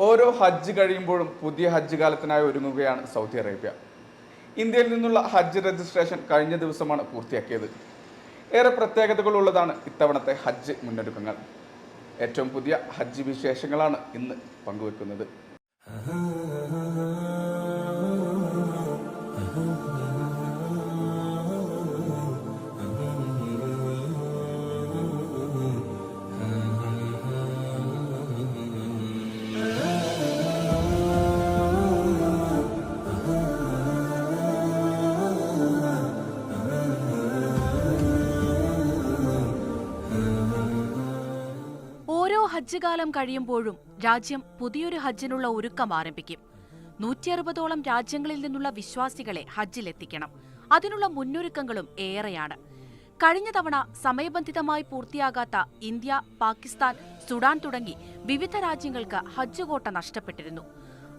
ഓരോ ഹജ്ജ് കഴിയുമ്പോഴും പുതിയ ഹജ്ജ് കാലത്തിനായി ഒരുങ്ങുകയാണ് സൗദി അറേബ്യ. ഇന്ത്യയിൽ നിന്നുള്ള ഹജ്ജ് രജിസ്ട്രേഷൻ കഴിഞ്ഞ ദിവസമാണ് പൂർത്തിയാക്കിയത്. ഏറെ പ്രത്യേകതകളുള്ളതാണ് ഇത്തവണത്തെ ഹജ്ജ് മുന്നൊരുക്കങ്ങൾ. ഏറ്റവും പുതിയ ഹജ്ജ് വിശേഷങ്ങളാണ് ഇന്ന് പങ്കുവെക്കുന്നത്. ഹജ്ജ് കാലം കഴിയുമ്പോഴും രാജ്യം പുതിയൊരു ഹജ്ജിനുള്ള ഒരുക്കം ആരംഭിക്കും. നൂറ്റി അറുപതോളം രാജ്യങ്ങളിൽ നിന്നുള്ള വിശ്വാസികളെ ഹജ്ജിലെത്തിക്കണം. അതിനുള്ള മുന്നൊരുക്കങ്ങളും ഏറെയാണ്. കഴിഞ്ഞ തവണ സമയബന്ധിതമായി പൂർത്തിയാകാത്ത ഇന്ത്യ പാകിസ്ഥാൻ സുഡാൻ തുടങ്ങി വിവിധ രാജ്യങ്ങൾക്ക് ഹജ്ജ് കോട്ട നഷ്ടപ്പെട്ടിരുന്നു.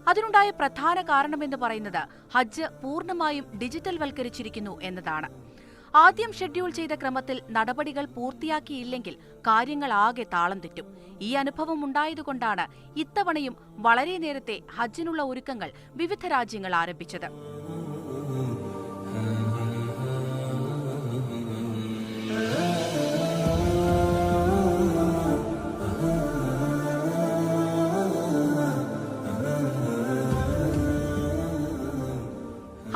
അതിനുണ്ടായ പ്രധാന കാരണമെന്ന് പറയുന്നത് ഹജ്ജ് പൂർണമായും ഡിജിറ്റൽ വൽക്കരിച്ചിരിക്കുന്നു എന്നതാണ്. ആദ്യം ഷെഡ്യൂൾ ചെയ്ത ക്രമത്തിൽ നടപടികൾ പൂർത്തിയാക്കിയില്ലെങ്കിൽ കാര്യങ്ങൾ ആകെ താളം തെറ്റും. ഈ അനുഭവം ഉണ്ടായതുകൊണ്ടാണ് ഇത്തവണയും വളരെ നേരത്തെ ഹജ്ജിനുള്ള ഒരുക്കങ്ങൾ വിവിധ രാജ്യങ്ങൾ ആരംഭിച്ചത്.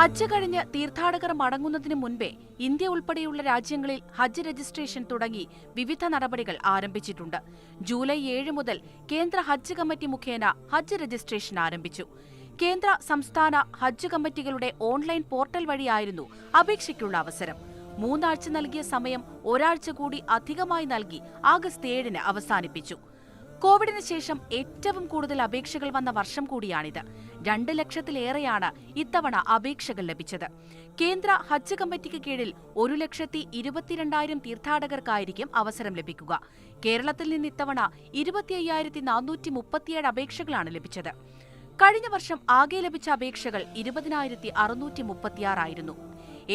ഹജ്ജ് കഴിഞ്ഞ് തീർത്ഥാടകർ മടങ്ങുന്നതിന് മുൻപേ ഇന്ത്യ ഉൾപ്പെടെയുള്ള രാജ്യങ്ങളിൽ ഹജ്ജ് രജിസ്ട്രേഷൻ തുടങ്ങി വിവിധ നടപടികൾ ആരംഭിച്ചിട്ടുണ്ട്. ജൂലൈ ഏഴ് മുതൽ കേന്ദ്ര ഹജ്ജ് കമ്മിറ്റി മുഖേന ഹജ്ജ് രജിസ്ട്രേഷൻ ആരംഭിച്ചു. കേന്ദ്ര സംസ്ഥാന ഹജ്ജ് കമ്മിറ്റികളുടെ ഓൺലൈൻ പോർട്ടൽ വഴിയായിരുന്നു അപേക്ഷയ്ക്കുള്ള അവസരം. മൂന്നാഴ്ച നൽകിയ സമയം ഒരാഴ്ച കൂടി അധികമായി നൽകി ആഗസ്റ്റ് ഏഴിന് അവസാനിപ്പിച്ചു. കോവിഡിന് ശേഷം ഏറ്റവും കൂടുതൽ അപേക്ഷകൾ വന്ന വർഷം കൂടിയാണിത്. രണ്ട് ലക്ഷത്തിലേറെയാണ് ഇത്തവണ അപേക്ഷകൾ ലഭിച്ചത്. കേന്ദ്ര ഹജ്ജ് കമ്മിറ്റിക്ക് കീഴിൽ ഒരു ലക്ഷത്തി ഇരുപത്തിരണ്ടായിരം തീർത്ഥാടകർക്കായിരിക്കും അവസരം ലഭിക്കുക. കേരളത്തിൽ നിന്ന് ഇത്തവണ ഇരുപത്തി അയ്യായിരത്തി നാനൂറ്റി മുപ്പത്തിയേഴ് അപേക്ഷകളാണ് ലഭിച്ചത്. കഴിഞ്ഞ വർഷം ആകെ ലഭിച്ച അപേക്ഷകൾ ഇരുപതിനായിരത്തി അറുന്നൂറ്റി മുപ്പത്തിയാറായിരുന്നു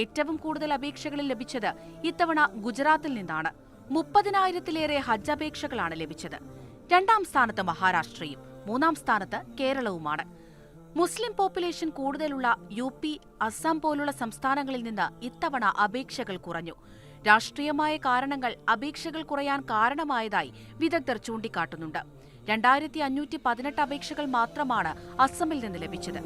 ഏറ്റവും കൂടുതൽ അപേക്ഷകളിൽ ലഭിച്ചത് ഇത്തവണ ഗുജറാത്തിൽ നിന്നാണ്. മുപ്പതിനായിരത്തിലേറെ ഹജ്ജ് അപേക്ഷകളാണ് ലഭിച്ചത്. രണ്ടാം സ്ഥാനത്ത് മഹാരാഷ്ട്രയും മൂന്നാം സ്ഥാനത്ത് കേരളവുമാണ്. മുസ്ലിം പോപ്പുലേഷൻ കൂടുതലുള്ള യു പി അസം പോലുള്ള സംസ്ഥാനങ്ങളിൽ നിന്ന് ഇത്തവണ അപേക്ഷകൾ കുറഞ്ഞു. രാഷ്ട്രീയമായ കാരണങ്ങൾ അപേക്ഷകൾ കുറയാൻ കാരണമായതായി വിദഗ്ധർ ചൂണ്ടിക്കാട്ടുന്നുണ്ട്. രണ്ടായിരത്തി അഞ്ഞൂറ്റി പതിനെട്ട് അപേക്ഷകൾ മാത്രമാണ് അസമിൽ നിന്ന് ലഭിച്ചത്.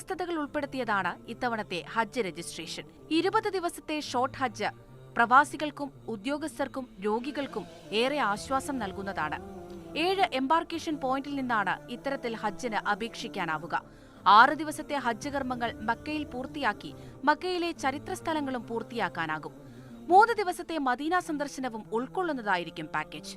വ്യത്യസ്തതകൾ ഉൾപ്പെടുത്തിയതാണ് ഇത്തവണത്തെ ഹജ്ജ് രജിസ്ട്രേഷൻ. ഇരുപത് ദിവസത്തെ ഷോർട്ട് ഹജ്ജ് പ്രവാസികൾക്കും ഉദ്യോഗസ്ഥർക്കും രോഗികൾക്കും ഏറെ ആശ്വാസം നൽകുന്നതാണ്. ഏഴ് എംബാർക്കേഷൻ പോയിന്റിൽ നിന്നാണ് ഇത്തരത്തിൽ ഹജ്ജിന് അപേക്ഷിക്കാനാവുക. ആറ് ദിവസത്തെ ഹജ്ജ് കർമ്മങ്ങൾ മക്കയിൽ പൂർത്തിയാക്കി മക്കയിലെ ചരിത്ര സ്ഥലങ്ങളും പൂർത്തിയാക്കാനാകും. മൂന്ന് ദിവസത്തെ മദീന സന്ദർശനവും ഉൾക്കൊള്ളുന്നതായിരിക്കും പാക്കേജ്.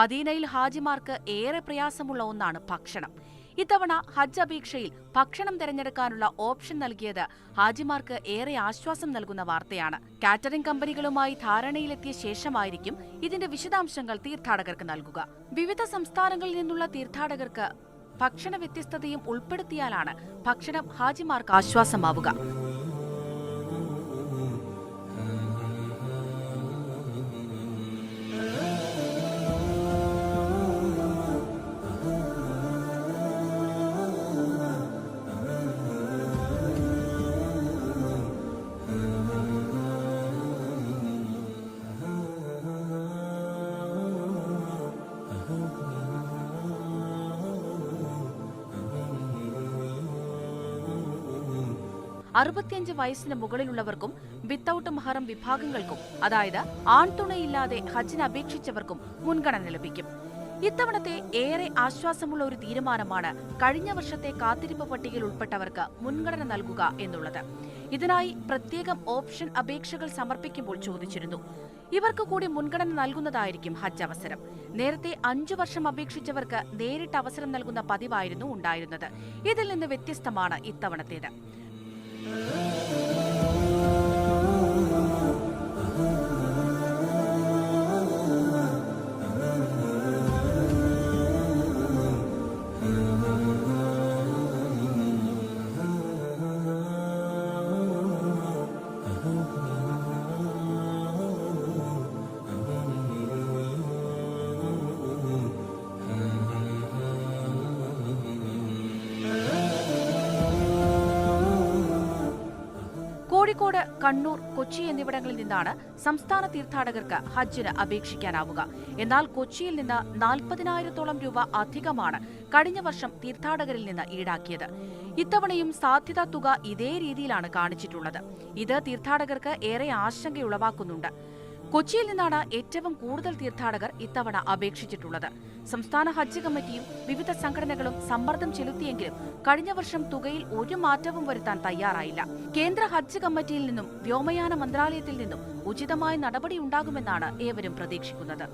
മദീനയിൽ ഹാജിമാർക്ക് ഏറെ പ്രയാസമുള്ള ഒന്നാണ് ഭക്ഷണം. ഇത്തവണ ഹജ്ജ് അപേക്ഷയിൽ ഭക്ഷണം തിരഞ്ഞെടുക്കാനുള്ള ഓപ്ഷൻ നൽകിയത് ഹാജിമാർക്ക് ഏറെ ആശ്വാസം നൽകുന്ന വാർത്തയാണ്. കാറ്ററിംഗ് കമ്പനികളുമായി ധാരണയിലെത്തിയ ശേഷമായിരിക്കും ഇതിന്റെ വിശദാംശങ്ങൾ തീർത്ഥാടകർക്ക് നൽകുക. വിവിധ സംസ്ഥാനങ്ങളിൽ നിന്നുള്ള തീർത്ഥാടകർക്ക് ഭക്ഷണ വ്യത്യസ്തതയും ഉൾപ്പെടുത്തിയാലാണ് ഭക്ഷണം ഹാജിമാർക്ക് ആശ്വാസമാവുക. അറുപത്തിയഞ്ച് വയസ്സിന് മുകളിലുള്ളവർക്കും വിത്തൌട്ട് മഹറം വിഭാഗങ്ങൾക്കും അതായത് ആൺതുണയില്ലാതെ ഹജ്ജിന് അപേക്ഷിച്ചവർക്കും മുൻഗണന ലഭിക്കും. ഇത്തവണത്തെ ഏറെ ആശ്വാസമുള്ള ഒരു തീരുമാനമാണ് കഴിഞ്ഞ വർഷത്തെ കാത്തിരിപ്പ് പട്ടികയിൽ ഉൾപ്പെട്ടവർക്ക് മുൻഗണന നൽകുക എന്നുള്ളത്. ഇതിനായി പ്രത്യേകം ഓപ്ഷൻ അപേക്ഷകൾ സമർപ്പിക്കുമ്പോൾ ചോദിച്ചിരുന്നു. ഇവർക്ക് കൂടി മുൻഗണന നൽകുന്നതായിരിക്കും ഹജ്ജ് അവസരം. നേരത്തെ അഞ്ചു വർഷം അപേക്ഷിച്ചവർക്ക് നേരിട്ട് അവസരം നൽകുന്ന പതിവായിരുന്നു ഉണ്ടായിരുന്നത്. ഇതിൽ നിന്ന് വ്യത്യസ്തമാണ് ഇത്തവണത്തേത്. Yeah. കോഴിക്കോട് കണ്ണൂർ കൊച്ചി എന്നിവിടങ്ങളിൽ നിന്നാണ് സംസ്ഥാന തീർത്ഥാടകർക്ക് ഹജ്ജിന് അപേക്ഷിക്കാനാവുക. എന്നാൽ കൊച്ചിയിൽ നിന്ന് നാൽപ്പതിനായിരത്തോളം രൂപ അധികമാണ് കഴിഞ്ഞ വർഷം തീർത്ഥാടകരിൽ നിന്ന് ഈടാക്കിയത്. ഇത്തവണയും സാധ്യതാ തുക ഇതേ രീതിയിലാണ് കാണിച്ചിട്ടുള്ളത്. ഇത് തീർത്ഥാടകർക്ക് ഏറെ ആശങ്കയുളവാക്കുന്നുണ്ട്. കൊച്ചിയിൽ നിന്നാണ് ഏറ്റവും കൂടുതൽ തീർത്ഥാടകർ ഇത്തവണ അപേക്ഷിച്ചിട്ടുള്ളത്. സംസ്ഥാന ഹജ്ജ് കമ്മിറ്റിയും വിവിധ സംഘടനകളും സമ്മർദ്ദം ചെലുത്തിയെങ്കിലും കഴിഞ്ഞ വർഷം തുകയിൽ ഒരു മാറ്റവും വരുത്താൻ തയ്യാറായില്ല. കേന്ദ്ര ഹജ്ജ് കമ്മിറ്റിയിൽ നിന്നും വ്യോമയാന മന്ത്രാലയത്തിൽ നിന്നും ഉചിതമായ നടപടി ഉണ്ടാകുമെന്നാണ് ഏവരും പ്രതീക്ഷിക്കുന്നത്.